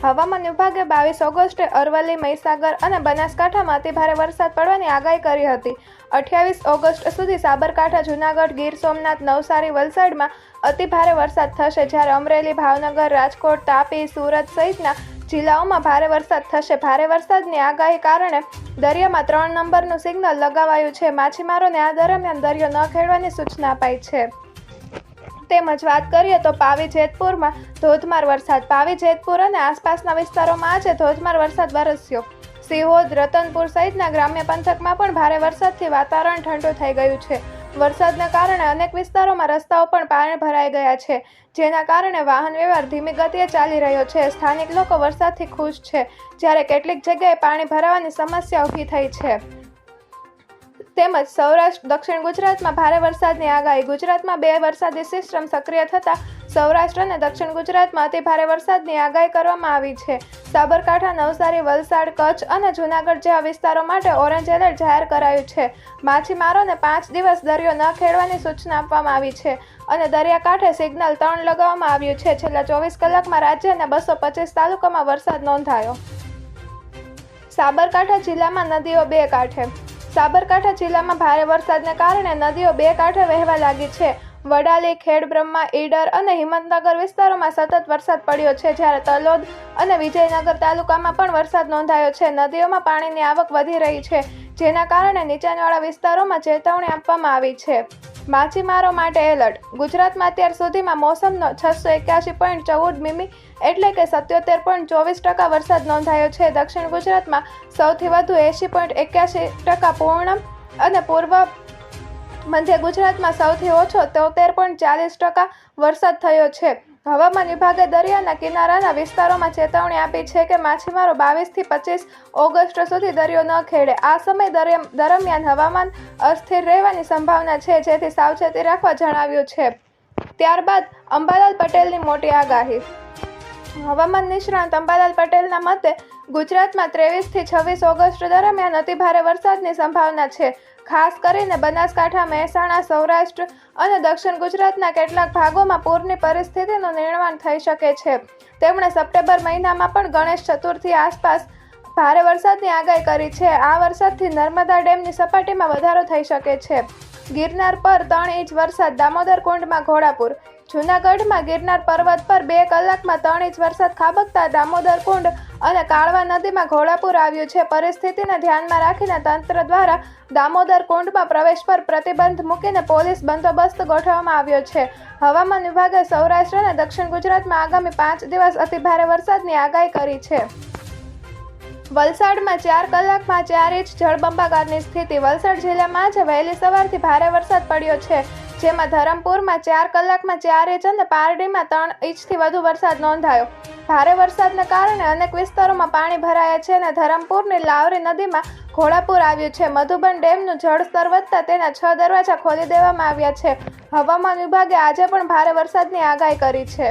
હવામાન વિભાગે બાવીસ ઓગસ્ટે અરવલ્લી, મહીસાગર અને બનાસકાંઠામાં અતિ ભારે વરસાદ પડવાની આગાહી કરી હતી. અઠ્યાવીસ ઓગસ્ટ સુધી સાબરકાંઠા, જૂનાગઢ, ગીર સોમનાથ, નવસારી, વલસાડમાં અતિ ભારે વરસાદ થશે. જ્યારે અમરેલી, ભાવનગર, રાજકોટ, તાપી, સુરત સહિતના જિલ્લાઓમાં ભારે વરસાદ થશે. ભારે વરસાદની આગાહી કારણે દરિયામાં ત્રણ નંબરનું સિગ્નલ લગાવાયું છે. માછીમારોને આ દરમિયાન દરિયો ન ખેડવાની સૂચના અપાઈ છે. તેમજ વાત કરીએ તો પાવી જેતપુરમાં ધોધમાર વરસાદ. પાવી જેતપુર અને આસપાસના વિસ્તારોમાં આજે ધોધમાર વરસાદ વરસ્યો. સિહોદ, રતનપુર સહિતના ગ્રામ્ય પંથકમાં પણ ભારે વરસાદથી વાતાવરણ ઠંડુ થઈ ગયું છે. વરસાદના કારણે અનેક વિસ્તારોમાં રસ્તાઓ પણ પાણી ભરાઈ ગયા છે. જેના કારણે વાહન વ્યવહાર ધીમી ગતિએ ચાલી રહ્યો છે. સ્થાનિક લોકો વરસાદથી ખુશ છે. જ્યારે કેટલીક જગ્યાએ પાણી ભરાવાની સમસ્યા ઊભી થઈ છે. તેમજ સૌરાષ્ટ્ર, દક્ષિણ ગુજરાતમાં ભારે વરસાદની આગાહી. ગુજરાતમાં બે વરસાદી સિસ્ટમ સક્રિય થતાં સૌરાષ્ટ્ર અને દક્ષિણ ગુજરાતમાં અતિ ભારે વરસાદની આગાહી કરવામાં આવી છે. સાબરકાંઠા, નવસારી, વલસાડ, કચ્છ અને જૂનાગઢ જેવા વિસ્તારો માટે ઓરેન્જ એલર્ટ જાહેર કરાયું છે. માછીમારોને પાંચ દિવસ દરિયો ન ખેડવાની સૂચના આપવામાં આવી છે અને દરિયાકાંઠે સિગ્નલ ત્રણ લગાવવામાં આવ્યું છે. છેલ્લા ચોવીસ કલાકમાં રાજ્યના બસો પચીસ તાલુકામાં વરસાદ નોંધાયો. સાબરકાંઠા જિલ્લામાં નદીઓ બે કાંઠે. સાબરકાંઠા જિલ્લામાં ભારે વરસાદને કારણે નદીઓ બે કાંઠે વહેવા લાગી છે. વડાલી, ખેડબ્રહ્મા, ઈડર અને હિંમતનગર વિસ્તારોમાં સતત વરસાદ પડ્યો છે, જ્યારે તલોદ અને વિજયનગર તાલુકામાં પણ વરસાદ નોંધાયો છે. નદીઓમાં પાણીની આવક વધી રહી છે, જેના કારણે નીચાણવાળા વિસ્તારોમાં ચેતવણી આપવામાં આવી છે. માછીમારો માટે એલર્ટ. ગુજરાતમાં અત્યાર સુધીમાં મોસમનો છસો એક્યાસી પોઈન્ટ ચૌદ મીમી એટલે કે સત્યોતેર પોઈન્ટ ચોવીસ ટકા વરસાદ નોંધાયો છે. દક્ષિણ ગુજરાતમાં સૌથી વધુ એંશી પોઈન્ટ એક્યાસી ટકા પૂર્ણ અને પૂર્વ મધ્ય ગુજરાતમાં સૌથી ઓછો તોતેર પોઈન્ટ ચાલીસ ટકા વરસાદ થયો છે. હવામાન વિભાગે દરિયાના કિનારાના વિસ્તારોમાં ચેતવણી આપી છે કે માછીમારો બાવીસથી પચીસ ઓગસ્ટ સુધી દરિયો ન ખેડે. આ સમય દરમિયાન હવામાન અસ્થિર રહેવાની સંભાવના છે, જેથી સાવચેતી રાખવા જણાવ્યું છે. ત્યારબાદ અંબાલાલ પટેલની મોટી આગાહી. હવામાન નિષ્ણાંત અંબાલાલ પટેલના મતે ગુજરાતમાં ત્રેવીસથી છવ્વીસ ઓગસ્ટ દરમિયાન અતિભારે વરસાદની સંભાવના છે. ખાસ કરીને બનાસકાંઠા, મહેસાણા, સૌરાષ્ટ્ર અને દક્ષિણ ગુજરાતના કેટલાક ભાગોમાં પૂરની પરિસ્થિતિનું નિર્માણ થઈ શકે છે. તેમણે સપ્ટેમ્બર મહિનામાં પણ ગણેશ ચતુર્થી આસપાસ ભારે વરસાદની આગાહી કરી છે. આ વરસાદથી નર્મદા ડેમની સપાટીમાં વધારો થઈ શકે છે. ગિરનાર પર ત્રણ ઇંચ વરસાદ, દામોદર કુંડમાં ઘોડાપુર. જૂનાગઢમાં ગિરનાર પર્વત પર બે કલાકમાં ત્રણ ઇંચ વરસાદ ખાબકતા દામોદર કુંડ અને કાળવા નદીમાં ઘોડાપુર આવ્યું છે. પરિસ્થિતિને ધ્યાનમાં રાખીને તંત્ર દ્વારા દામોદર કુંડમાં પ્રવેશ પર પ્રતિબંધ મૂકીને પોલીસ બંદોબસ્ત ગોઠવવામાં આવ્યો છે. હવામાન વિભાગે સૌરાષ્ટ્ર અને દક્ષિણ ગુજરાતમાં આગામી પાંચ દિવસ અતિભારે વરસાદની આગાહી કરી છે. વલસાડમાં ચાર કલાકમાં ચાર ઇંચ જળબંબાકારની સ્થિતિ વલસાડ જિલ્લામાં આજે વહેલી સવારથી ભારે વરસાદ પડ્યો છે. જેમાં ધરમપુરમાં ચાર કલાકમાં ચાર ઇંચ અને પારડીમાં ત્રણ ઇંચથી વધુ વરસાદ નોંધાયો. ભારે વરસાદને કારણે અનેક વિસ્તારોમાં પાણી ભરાયા છે અને ધરમપુરની લાવરી નદીમાં ઘોડાપુર આવ્યું છે. મધુબન ડેમનું જળસ્તર વધતા તેના છ દરવાજા ખોલી દેવામાં આવ્યા છે. હવામાન વિભાગે આજે પણ ભારે વરસાદની આગાહી કરી છે.